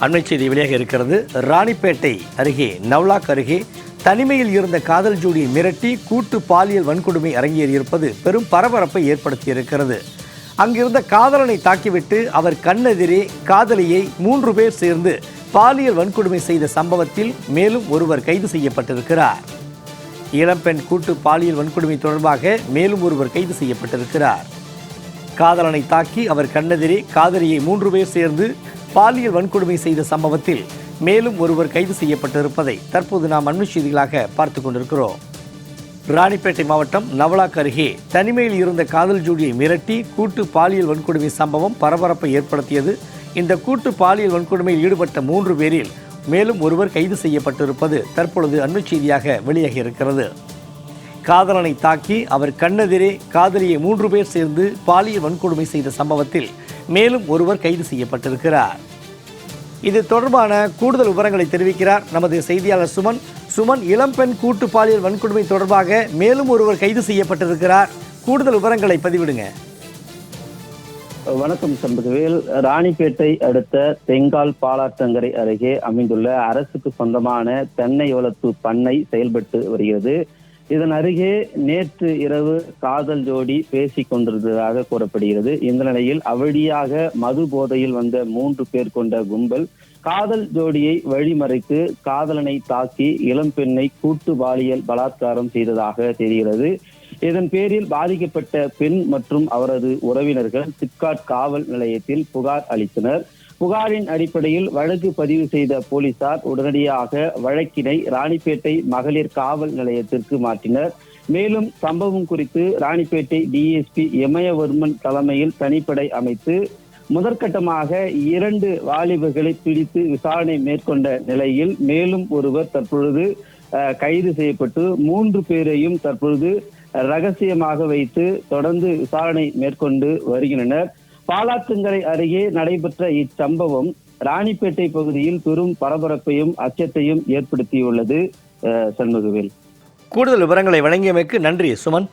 அண்மை செய்தி வெளியாக இருக்கிறது. ராணிப்பேட்டை அருகே நவ்லாக் அருகே தனிமையில் இருந்த காதல் ஜோடியை மிரட்டி கூட்டு பாலியல் வன்கொடுமை அரங்கேறியிருப்பது பெரும் பரபரப்பை ஏற்படுத்தியிருக்கிறது. அங்கிருந்த காதலனை தாக்கிவிட்டு அவர் கண்ணெதிரே காதலியை மூன்று பேர் சேர்ந்து பாலியல் வன்கொடுமை செய்த சம்பவத்தில் மேலும் ஒருவர் கைது செய்யப்பட்டிருக்கிறார். இளம்பெண் கூட்டு பாலியல் வன்கொடுமை தொடர்பாக மேலும் ஒருவர் கைது செய்யப்பட்டிருக்கிறார். காதலனை தாக்கி அவர் கண்ணெதிரே காதலியை மூன்று பேர் சேர்ந்து பாலியல் வன்கொடுமை செய்த சம்பவத்தில் மேலும் ஒருவர் கைது செய்யப்பட்டிருப்பதை தற்போது நாம் அண்மை செய்திகளாக பார்த்து கொண்டிருக்கிறோம். ராணிப்பேட்டை மாவட்டம் நவலாக் அருகே தனிமையில் இருந்த காதல் ஜோடியை மிரட்டி கூட்டு பாலியல் வன்கொடுமை சம்பவம் பரபரப்பை ஏற்படுத்தியது. இந்த கூட்டு பாலியல் வன்கொடுமையில் ஈடுபட்ட மூன்று பேரில் மேலும் ஒருவர் கைது செய்யப்பட்டிருப்பது தற்பொழுது அண்மை செய்தியாக வெளியாகி இருக்கிறது காதலனை தாக்கி அவர் கண்ணெதிரே காதலியை மூன்று பேர் சேர்ந்து பாலியல் வன்கொடுமை செய்த சம்பவத்தில் மேலும் ஒருவர் கைது செய்யப்பட்டிருக்கிறார். இது தொடர்பான கூடுதல் விவரங்களை தெரிவிக்கிறார் நமது செய்தியாளர் சுமன். சுமன் இளம்பெண் கூட்டு பாலியல் வன்கொடுமை தொடர்பாக மேலும் ஒருவர் கைது செய்யப்பட்டிருக்கிறார். கூடுதல் விவரங்களை பதிவிடுங்க. வணக்கம் சம்பதுவேல். ராணிப்பேட்டை அடுத்த தெங்கால் பாலாற்றங்கரை அருகே அமைந்துள்ள அரசுக்கு சொந்தமான தென்னை வளர்ப்பு பண்ணை செயல்பட்டு வருகிறது. இதன் அருகே நேற்று இரவு காதல் ஜோடி பேசிக் கொண்டிருந்ததாக கூறப்படுகிறது. இந்த நிலையில் அவழியாக மது போதையில் வந்த மூன்று பேர் கொண்ட கும்பல் காதல் ஜோடியை வழிமறைத்து காதலனை தாக்கி இளம்பெண்ணை கூட்டு பாலியல் பலாத்காரம் செய்ததாக தெரிகிறது. இதன் பேரில் பாதிக்கப்பட்ட பெண் மற்றும் அவரது உறவினர்கள் சிப்காட் காவல் நிலையத்தில் புகார் அளித்தனர். புகாரின் அடிப்படையில் வழக்கு பதிவு செய்த போலீசார் உடனடியாக வழக்கினை ராணிப்பேட்டை மகளிர் காவல் நிலையத்திற்கு மாற்றினர். மேலும் சம்பவம் குறித்து ராணிப்பேட்டை டிஎஸ்பி இமயவர்மன் தலைமையில் தனிப்படை அமைத்து முதற்கட்டமாக இரண்டு வாலிபர்களை பிடித்து விசாரணை மேற்கொண்ட நிலையில் மேலும் ஒருவர் தற்பொழுது அஹ், கைது செய்யப்பட்டு மூன்று பேரையும் தற்பொழுது ரகசியமாக வைத்து தொடர்ந்து விசாரணை மேற்கொண்டு வருகின்றனர். பாலாத்துங்கரை அருகே நடைபெற்ற இச்சம்பவம் ராணிப்பேட்டை பகுதியில் பெரும் பரபரப்பையும் அச்சத்தையும் ஏற்படுத்தியுள்ளது அஹ், சண்முகவேல். கூடுதல் விவரங்களை வழங்கியமைக்கு நன்றி சுமன்.